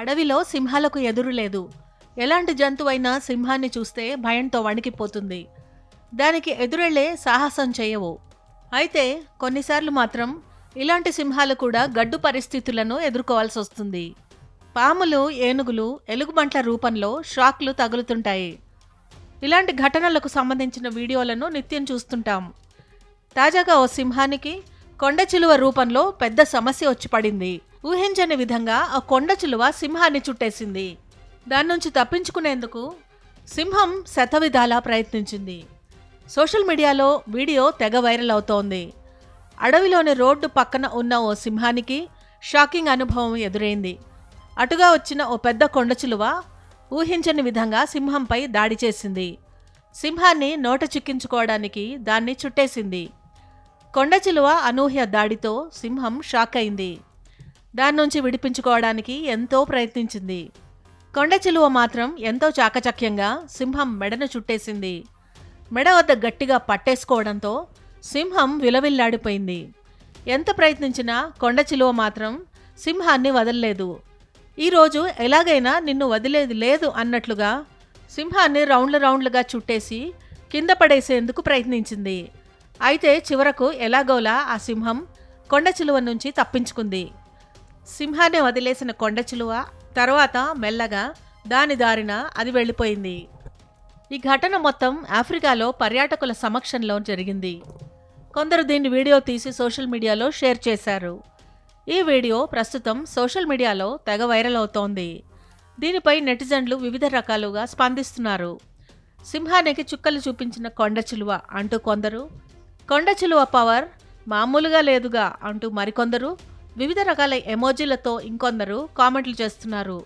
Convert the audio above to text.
అడవిలో సింహాలకు ఎదురు లేదు. ఎలాంటి జంతువైనా సింహాన్ని చూస్తే భయంతో వణికిపోతుంది. దానికి ఎదురెళ్ళే సాహసం చేయవు. అయితే కొన్నిసార్లు మాత్రం ఇలాంటి సింహాలు కూడా గడ్డు పరిస్థితులను ఎదుర్కోవాల్సి వస్తుంది. పాములు ఏనుగులు ఎలుగుబంట్ల రూపంలో షాక్లు తగులుతుంటాయి. ఇలాంటి ఘటనలకు సంబంధించిన వీడియోలను నిత్యం చూస్తుంటాం. తాజాగా ఓ సింహానికి కొండ చిలువ రూపంలో పెద్ద సమస్య వచ్చి పడింది. ఊహించని విధంగా ఆ కొండ చిలువ సింహాన్ని చుట్టేసింది. దాని నుంచి తప్పించుకునేందుకు సింహం శతవిధాలా ప్రయత్నించింది. సోషల్ మీడియాలో వీడియో తెగ వైరల్ అవుతోంది. అడవిలోని రోడ్డు పక్కన ఉన్న ఓ సింహానికి షాకింగ్ అనుభవం ఎదురైంది. అటుగా వచ్చిన ఓ పెద్ద కొండ చిలువ ఊహించని విధంగా సింహంపై దాడి చేసింది. సింహాన్ని నోట చిక్కించుకోవడానికి దాన్ని చుట్టేసింది. కొండ చిలువ అనూహ్య దాడితో సింహం షాక్ అయింది. దాని నుంచి విడిపించుకోవడానికి ఎంతో ప్రయత్నించింది. కొండ చిలువ మాత్రం ఎంతో చాకచక్యంగా సింహం మెడను చుట్టేసింది. మెడ వద్ద గట్టిగా పట్టేసుకోవడంతో సింహం విలవిల్లాడిపోయింది. ఎంత ప్రయత్నించినా కొండ చిలువ మాత్రం సింహాన్ని వదలలేదు. ఈరోజు ఎలాగైనా నిన్ను వదిలేది లేదు అన్నట్లుగా సింహాన్ని రౌండ్లు రౌండ్లుగా చుట్టేసి కింద పడేసేందుకు ప్రయత్నించింది. అయితే చివరకు ఎలాగోలా ఆ సింహం కొండ చిలువ నుంచి తప్పించుకుంది. సింహాన్ని వదిలేసిన కొండచిలువ తర్వాత మెల్లగా దాని దారిన అది వెళ్ళిపోయింది. ఈ ఘటన మొత్తం ఆఫ్రికాలో పర్యాటకుల సమక్షంలో జరిగింది. కొందరు దీన్ని వీడియో తీసి సోషల్ మీడియాలో షేర్ చేశారు. ఈ వీడియో ప్రస్తుతం సోషల్ మీడియాలో తెగ వైరల్ అవుతోంది. దీనిపై నెటిజన్లు వివిధ రకాలుగా స్పందిస్తున్నారు. సింహానికి చుక్కలు చూపించిన కొండ చిలువ అంటూ కొందరు కొండ చిలువ పవర్ మామూలుగా లేదుగా అంటూ మరికొందరు వివిధ రకాల ఎమోజీలతో ఇంకొందరు కామెంట్లు చేస్తున్నారు.